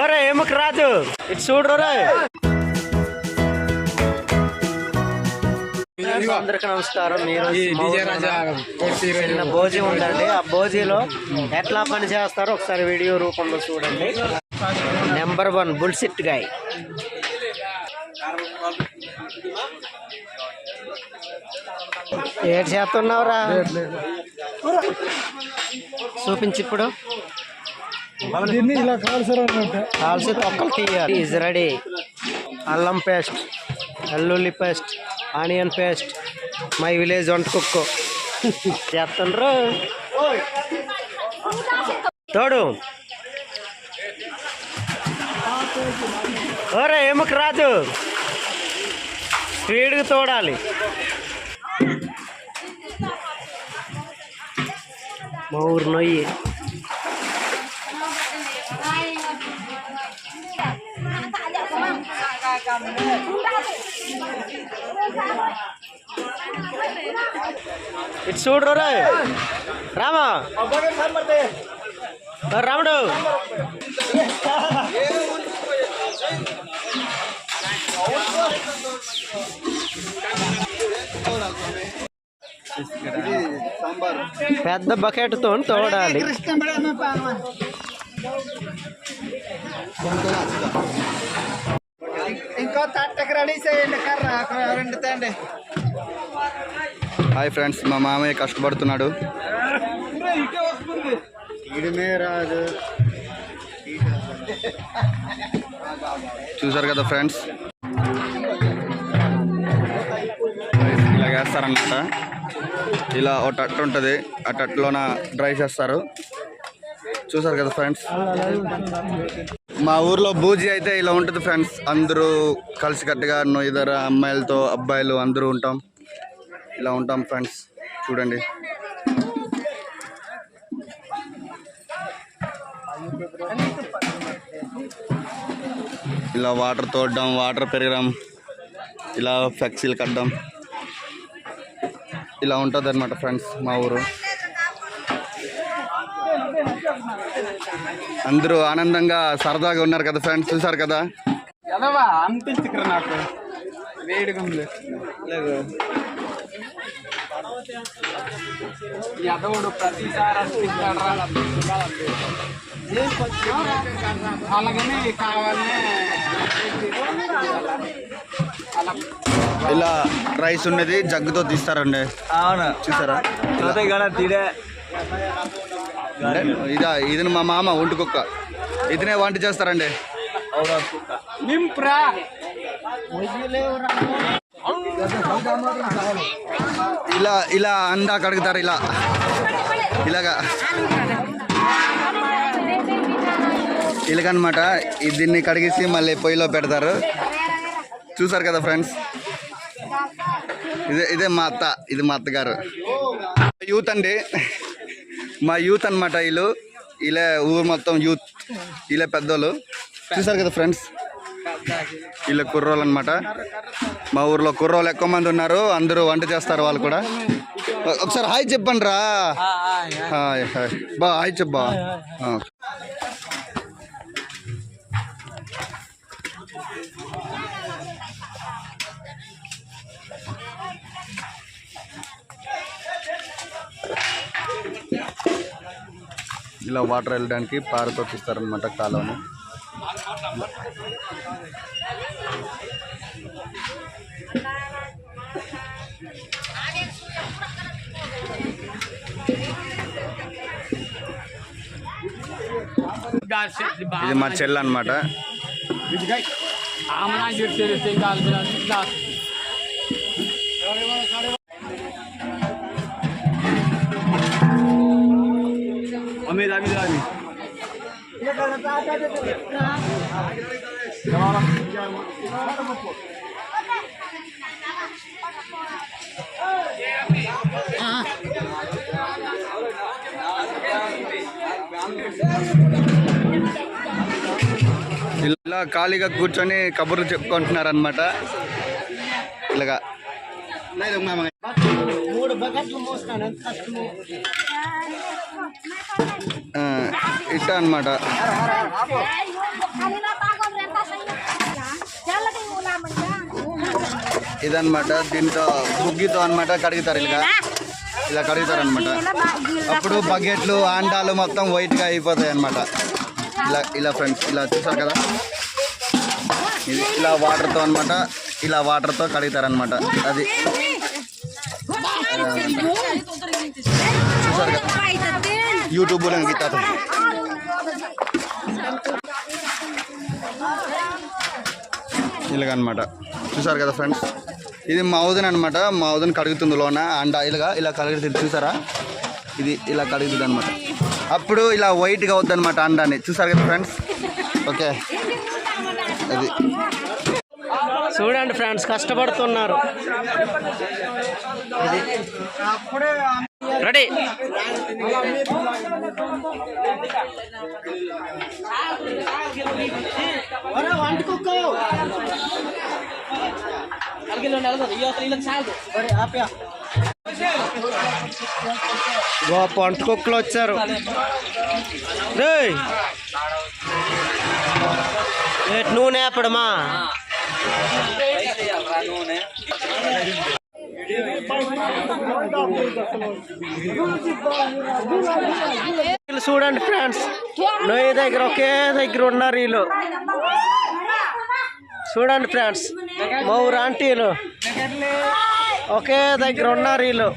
ఒరే ఎముక రాజు ఇటు చూడు అందరికి నమస్కారం. మీరు చిన్న భోజీ ఉందండి. ఆ భోజీలో ఎట్లా పని చేస్తారో ఒకసారి వీడియో రూపంలో చూడండి. నెంబర్ వన్ బుల్సిట్ గాయ్ ఏడు చేస్తున్నావురా? చూపించి ఇప్పుడు. దీన్ని ఇలా కాల్సారు అన్నట్టు కాల్సి తొక్కలు తీయాలి. ఈజ్ రెడీ అల్లం పేస్ట్ వెల్లుల్లి paste onion paste my village వంట కుక్కో. చేస్తుండ్రు. తోడు. ఓరే ఎముక రాజు స్పీడ్గా తోడాలి. మా ఊరు నొయ్యి. ఇటు చూడు రామా. రాముడు. పెద్ద బకెట్తో తోడాలి. ఇంకో తట్టకు రెడీ చేయండి కర్ర రెండు హాయ్ ఫ్రెండ్స్ మా మామయ్య కష్టపడుతున్నాడు. రాదు చూసారు కదా ఫ్రెండ్స్? ఇలా వేస్తారనమాట ఇలా ఒక టట్టు ఉంటుంది ఆ టట్టులోన డ్రై చేస్తారు. చూసారు కదా ఫ్రెండ్స్? మా ఊర్లో బూజీ అయితే ఇలా ఉంటుంది ఫ్రెండ్స్. అందరూ కలిసికట్టుగా ఇద్దరు అమ్మాయిలతో అబ్బాయిలు అందరూ ఉంటాం. ఇలా ఉంటాం ఫ్రెండ్స్. చూడండి. ఇలా వాటర్ తోడడం వాటర్ పెరగడం ఇలా ఫ్లెక్సీలు కట్టడం. ఇలా ఉంటుంది అనమాట ఫ్రెండ్స్ మా ఊరు. అందరూ ఆనందంగా సరదాగా ఉన్నారు కదా ఫ్రెండ్స్ చూసారు కదా? ఎదవా? అనిపించకరా నాకు. వేడిగా ఉంది. ఎదవుడు ప్రతిసారి అనిపిస్తాడు అలాగనే కావాలనే అలా ఇలా రైస్ ఉన్నది జగ్గుతో తీస్తారండి. అవును. చూసారా అదే కదా తిడే అంటే ఇదా ఇది మా మామ ఒంటి కుక్క. ఇతనే వంట చేస్తారండి. నింప్రా. ఇలా ఇలా అందా కడుగుతారు ఇలా. ఇలాగా. ఇలాగనమాట దీన్ని కడిగేసి మళ్ళీ పొయ్యిలో పెడతారు. చూసారు కదా ఫ్రెండ్స్? ఇదే ఇదే మా అత్త ఇది మా అత్తగారు. యూత్ అండి. మా యూత్ అనమాట వీళ్ళు. ఇలా ఊరు మొత్తం యూత్. ఇలా పెద్దోళ్ళు. చూసారు కదా ఫ్రెండ్స్? వీళ్ళ కుర్రోళ్ళు అనమాట మా ఊర్లో కుర్రోళ్ళు ఎక్కువ మంది ఉన్నారు. అందరూ వంట చేస్తారు వాళ్ళు కూడా. ఒకసారి హాయ్ చెప్పండి రా. Hi hi. బా హాయ్ చెప్పా ఇలా వాటర్ వెళ్ళడానికి పారతో తీస్తారనమాట కాలువని. ఇది మా చెల్లి అనమాట అమీర్ అమీర్ అమీర్ ఇలా ఖాళీగా కూర్చొని కబుర్లు చెప్పుకుంటున్నారు అనమాట ఇలాగా మూడు ఇట్ట అనమాట ఇదన్నమాట దీంతో బుగ్గితో అనమాట కడుగుతారు ఇలా ఇలా కడుగుతారు అనమాట అప్పుడు బకెట్లు ఆండాలు మొత్తం వైట్గా అయిపోతాయి అనమాట ఇలా ఇలా ఫ్రెండ్స్ ఇలా చూసారు కదా? ఇది ఇలా వాటర్తో అనమాట ఇలా వాటర్తో కడుగుతారు అనమాట యూట్యూబ్లో కదా యూట్యూబ్లో గీతారు చూసారు కదా ఫ్రెండ్స్? ఇది మౌదన్ అనమాట మౌదన్ కడుగుతుంది లోన. అండ ఇలాగా ఇలా కడుగుతుంది చూసారా? ఇది ఇలా కడుగుతుంది అనమాట అప్పుడు ఇలా వైట్గా అవుతుంది అనమాట అండాన్ని. చూసారు కదా ఫ్రెండ్స్? ఓకే. అది చూడండి ఫ్రెండ్స్ కష్టపడుతున్నారు. రెడీ. గొప్ప వంట కుక్కలు వచ్చారు. రేయ్. ఏటి నూనె ఎప్పడమా చూడండి ఫ్రెండ్స్ నొయ్యి దగ్గర ఒకే దగ్గర ఉన్నారు వీళ్ళు చూడండి ఫ్రెండ్స్ మౌరు ఆంటీలు ఒకే దగ్గర ఉన్నారు వీళ్ళు